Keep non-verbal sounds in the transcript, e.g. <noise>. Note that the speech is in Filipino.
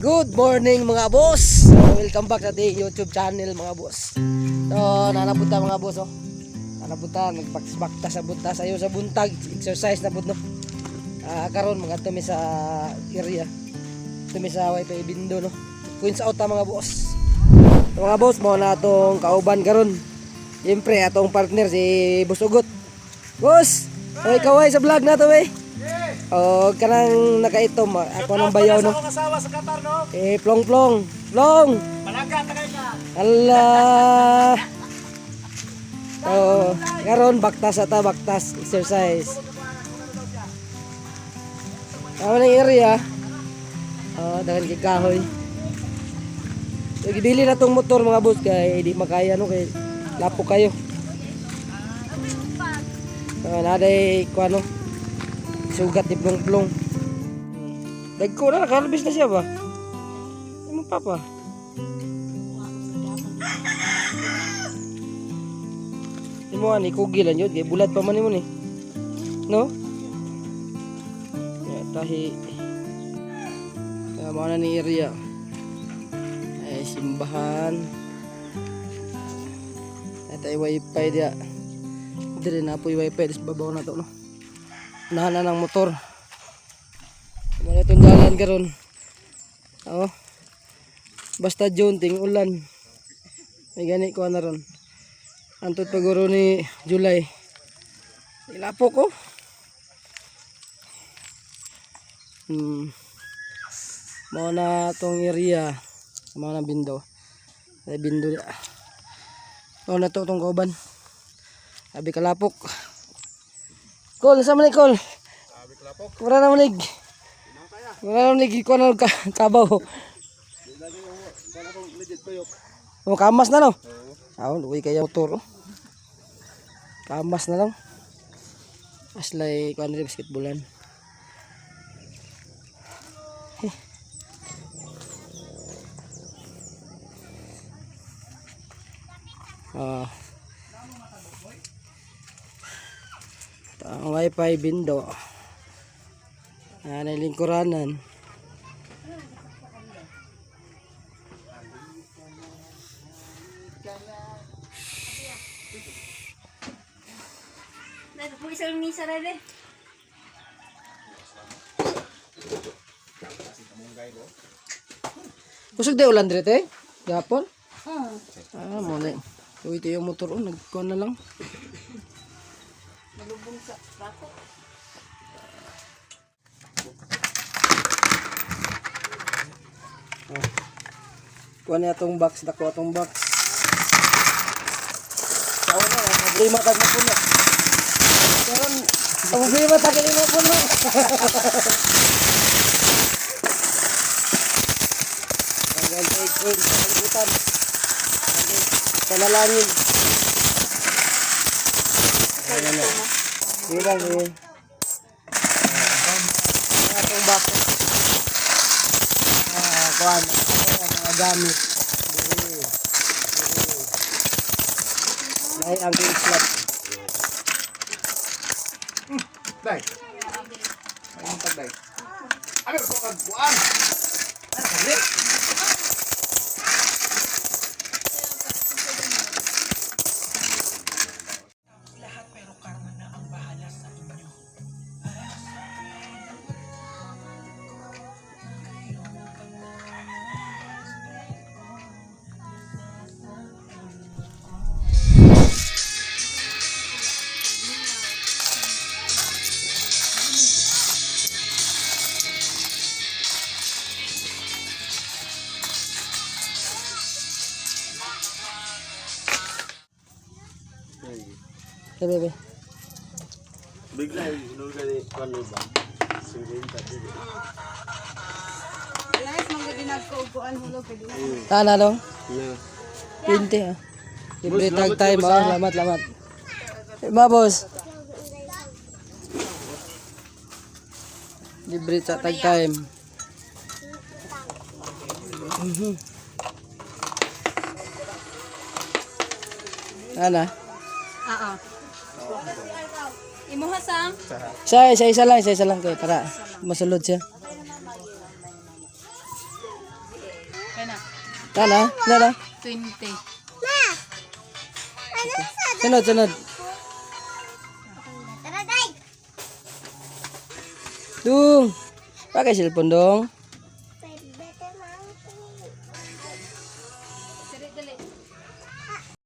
Good morning mga boss! Welcome back sa ating YouTube channel mga boss. So, nanapunta mga boss oh. Nanapunta, nagbaksbakta sa bunta sayo sa buntag, exercise na pud no. Ah, karon mga tumi sa area. Tumi sa wifi bindo no. Queens out ta mga boss. So, mga boss, mo na atong kauban karon. Siyempre, atong partner si Boss Ugot. Boss! Oy, kaway sa vlog na to eh. Oh, kanang nakaitom, ako nang bayaw no. Sa asawa sa Qatar, no? Eh, plong plong. Plong! Malaga, tagay ka. Allah! Oh, karon baktas ata baktas exercise. Tama ng area. Oh, dagan kay kahoy. So, gibili na tong motor mga boss kay di makaya no kay lapo kayo. So, naday ko ano sugat ni plong plong. Dagko na nakalabis na siya ba? Ano papa? Di mo ani kugilan yun, kay bulad pa man mo ni. No? Ya, tahi. Kaya mga na ni area. Ay, simbahan. Ay wifi dia. Dili na po yung wifi, des babaw na to, no? Unahan na ng motor. Muna itong dalan karon. Oo. Basta June, ting ulan. May gani ko na ron. Antot paguro ni July. Ilapo ko. Hmm. Mga na tong area. Mga na bindo. Bindo na to tong kauban. Sabi kalapok. Kol, sa manig kol. Sabi ko lapok. Wala na manig. Wala na manig. Ikaw na ka <laughs> kabaw. Oh, kamas na no. Ah, luwi kaya motor. oh. Kamas na lang. Aslay ko ano basketballan. Eh. <laughs> Ah. Ito ang wifi bindo. Ah, lingkuranan. Misa rin eh. Kusog de ulan dire te? Gapon? Ah, mo na. Ito yung motor oh, nagkuhan na lang. Malubong sa bako. Kuha niya itong box, dako itong box. Sa una, ang problema tag na puno. Karon, ang problema tag na puno. Hanggang sa ikon, sa kalibutan. Hanggang Panalangin. Ayan na. Sige lang, eh. Ang atong box. Ah, kuhan. Mga gamit. Ay, ang green slot. Day. Ayun tag day. Ano buan? Ano kali? Hey, bebe. Bigla hinul ka ni Kwan ba? Singin ka dito. Alas, mga ginagkuuguan hulo pwede na. Tana long? Na. 20 ah. Libre tag time ah. Salamat, salamat. Eh, ba, boss? Libre sa tag time. Mhm. Ana? Oo. Imuha sang? Sa isa isa lang, isa isa lang kay para masulod siya. Kana. Kana, nara. 20. Ma. Ano sa? Sunod, sunod. Tara, Dung. Pakai cellphone dong.